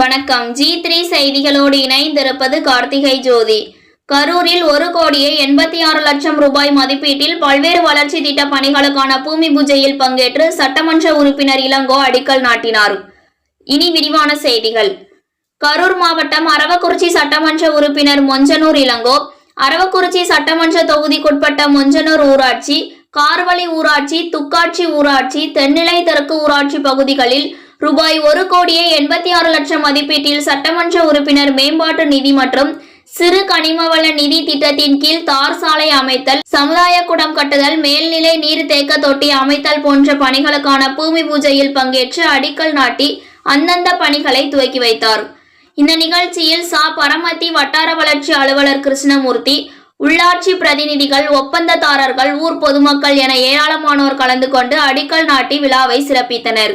வணக்கம். G three செய்திகளோடு இணைந்திருப்பது கார்த்திகை ஜோதி. கரூரில் ஒரு கோடியே எண்பத்தி ஆறு லட்சம் ரூபாய் மதிப்பீட்டில் பல்வேறு வளர்ச்சி திட்ட பணிகளுக்கான பூமி பூஜையில் பங்கேற்று சட்டமன்ற உறுப்பினர் இளங்கோ அடிக்கல் நாட்டினார். இனி விரிவான செய்திகள். கரூர் மாவட்டம் அரவக்குறிச்சி சட்டமன்ற உறுப்பினர் மொஞ்சனூர் இளங்கோ அரவக்குறிச்சி சட்டமன்ற தொகுதிக்குட்பட்ட மொஞ்சனூர் ஊராட்சி கார்வழி ஊராட்சி துக்காட்சி ஊராட்சி தென்னிலை தெற்கு ஊராட்சி பகுதிகளில் ரூபாய் ஒரு கோடியே எண்பத்தி ஆறு லட்சம் மதிப்பீட்டில் சட்டமன்ற உறுப்பினர் மேம்பாட்டு நிதி மற்றும் சிறு கனிமவள நிதி திட்டத்தின் கீழ் தார் சாலை அமைத்தல் சமுதாய குடம் கட்டுதல் மேல்நிலை நீர் தேக்க தொட்டி அமைத்தல் போன்ற பணிகளுக்கான பூமி பூஜையில் பங்கேற்று அடிக்கல் நாட்டி அந்தந்த பணிகளை துவக்கி வைத்தார். இந்த நிகழ்ச்சியில் சா. பரமத்தி வட்டார வளர்ச்சி அலுவலர் கிருஷ்ணமூர்த்தி உள்ளாட்சி பிரதிநிதிகள் ஒப்பந்ததாரர்கள் ஊர் பொதுமக்கள் என ஏராளமானோர் கலந்து கொண்டு அடிக்கல் நாட்டி விழாவை சிறப்பித்தனர்.